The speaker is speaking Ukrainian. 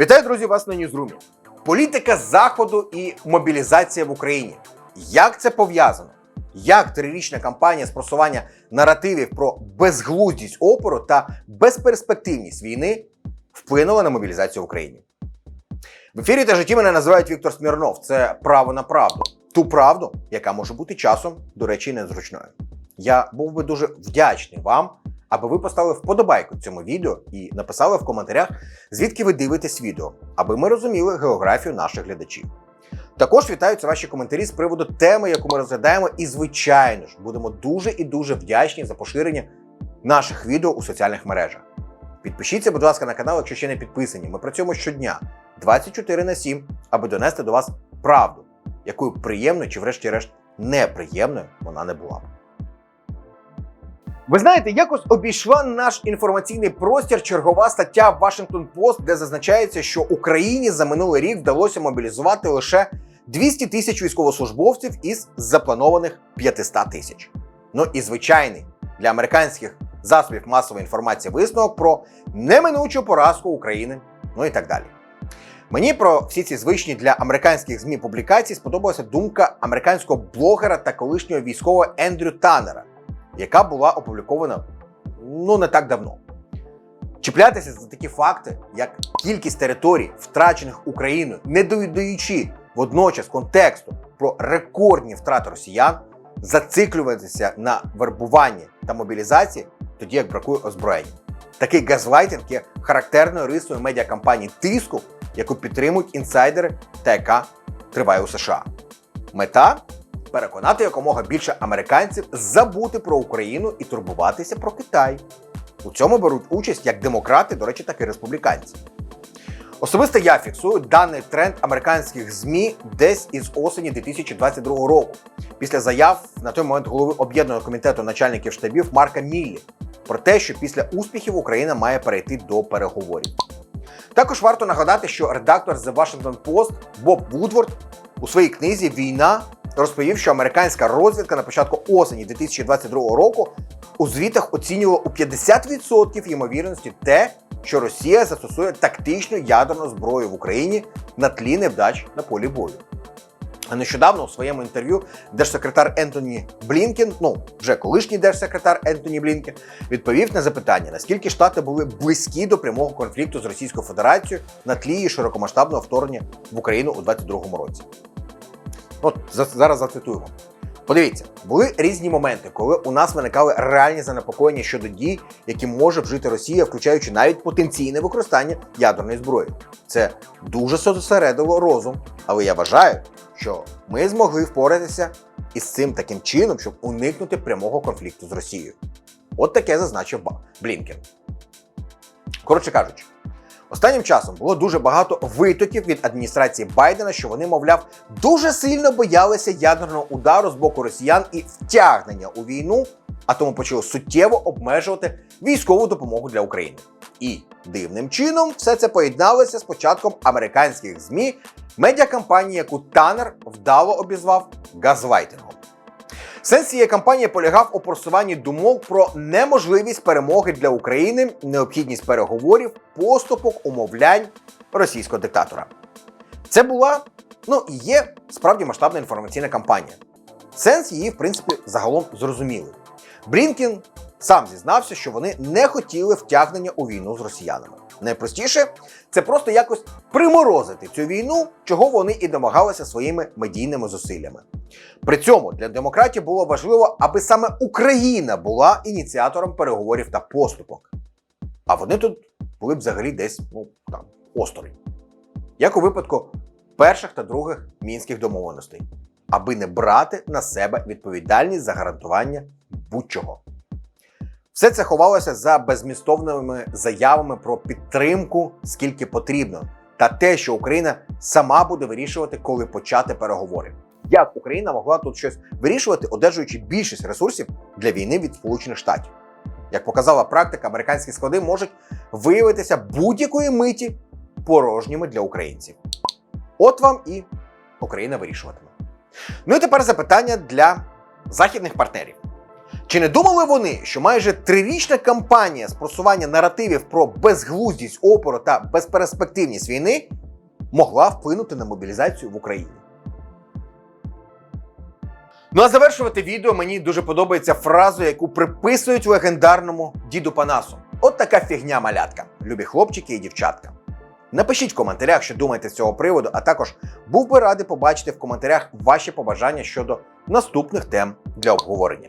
Вітаю, друзі, вас на Ньюзрумі. Політика Заходу і мобілізація в Україні. Як це пов'язано? Як трирічна кампанія з просування наративів про безглуздість опору та безперспективність війни вплинула на мобілізацію в Україні? В ефірі та житті мене називають Віктор Смірнов. Це право на правду. Ту правду, яка може бути часом, до речі, незручною. Я був би дуже вдячний вам, аби ви поставили вподобайку цьому відео і написали в коментарях, звідки ви дивитесь відео, аби ми розуміли географію наших глядачів. Також вітаються ваші коментарі з приводу теми, яку ми розглядаємо, і, звичайно ж, будемо дуже і дуже вдячні за поширення наших відео у соціальних мережах. Підпишіться, будь ласка, на канал, якщо ще не підписані. Ми працюємо щодня 24 на 7, аби донести до вас правду, якою приємною чи, врешті-решт, неприємною вона не була. б. Ви знаєте, якось обійшла наш інформаційний простір чергова стаття Washington Post, де зазначається, що Україні за минулий рік вдалося мобілізувати лише 200 тисяч військовослужбовців із запланованих 500 тисяч. Ну і звичайний для американських засобів масової інформації висновок про неминучу поразку України, ну і так далі. Мені про всі ці звичні для американських ЗМІ публікації сподобалася думка американського блогера та колишнього військового Ендрю Таннера, яка була опублікована ну не так давно. Чіплятися за такі факти, як кількість територій, втрачених Україною, не додаючи водночас контексту про рекордні втрати росіян, зациклюватися на вербуванні та мобілізації, тоді як бракує озброєння. Такий газлайтинг є характерною рисою медіакампанії тиску, яку підтримують інсайдери та яка триває у США. Мета переконати якомога більше американців забути про Україну і турбуватися про Китай. У цьому беруть участь як демократи, до речі, так і республіканці. Особисто я фіксую даний тренд американських ЗМІ десь із осені 2022 року, після заяв на той момент голови об'єднаного комітету начальників штабів Марка Міллі про те, що після успіхів Україна має перейти до переговорів. Також варто нагадати, що редактор The Washington Post Боб Вудворд у своїй книзі Війна розповів, що американська розвідка на початку осені 2022 року у звітах оцінювала у 50% ймовірності те, що Росія застосує тактичну ядерну зброю в Україні на тлі невдач на полі бою. А нещодавно у своєму інтерв'ю держсекретар Ентоні Блінкен, ну вже колишній держсекретар Ентоні Блінкен, відповів на запитання, наскільки штати були близькі до прямого конфлікту з Російською Федерацією на тлі її широкомасштабного вторгнення в Україну у 2022 році. От зараз зацитуємо. Подивіться, були різні моменти, коли у нас виникали реальні занепокоєння щодо дій, які може вжити Росія, включаючи навіть потенційне використання ядерної зброї. Це дуже зосередило розум, але я вважаю, що ми змогли впоратися із цим таким чином, щоб уникнути прямого конфлікту з Росією. От таке зазначив Блінкен. Коротше кажучи, останнім часом було дуже багато витоків від адміністрації Байдена, що вони, мовляв, дуже сильно боялися ядерного удару з боку росіян і втягнення у війну, а тому почали суттєво обмежувати військову допомогу для України. І дивним чином все це поєдналося з початком американських ЗМІ медіакампанії, яку Таннер вдало обізвав газлайтингом. Сенс цієї кампанії полягав у просуванні думок про неможливість перемоги для України, необхідність переговорів, поступок, умовлянь російського диктатора. Це була, ну і є справді масштабна інформаційна кампанія. Сенс її, в принципі, загалом зрозумілий. Брінкін сам зізнався, що вони не хотіли втягнення у війну з росіянами. Найпростіше це просто якось приморозити цю війну, чого вони і домагалися своїми медійними зусиллями. При цьому для демократів було важливо, аби саме Україна була ініціатором переговорів та поступок. А вони тут були б взагалі десь ну там осторонь. Як у випадку перших та других мінських домовленостей, аби не брати на себе відповідальність за гарантування будь-чого. Все це ховалося за безмістовними заявами про підтримку, скільки потрібно, та те, що Україна сама буде вирішувати, коли почати переговори. Як Україна могла тут щось вирішувати, одержуючи більшість ресурсів для війни від Сполучених Штатів? Як показала практика, американські склади можуть виявитися будь-якої миті порожніми для українців. От вам і Україна вирішуватиме. Ну і тепер запитання для західних партнерів. Чи не думали вони, що майже трирічна кампанія з просування наративів про безглуздість опору та безперспективність війни могла вплинути на мобілізацію в Україні? Ну а завершувати відео мені дуже подобається фраза, яку приписують легендарному діду Панасу. От така фігня малятка, любі хлопчики і дівчатка. Напишіть в коментарях, що думаєте з цього приводу, а також був би радий побачити в коментарях ваші побажання щодо наступних тем для обговорення.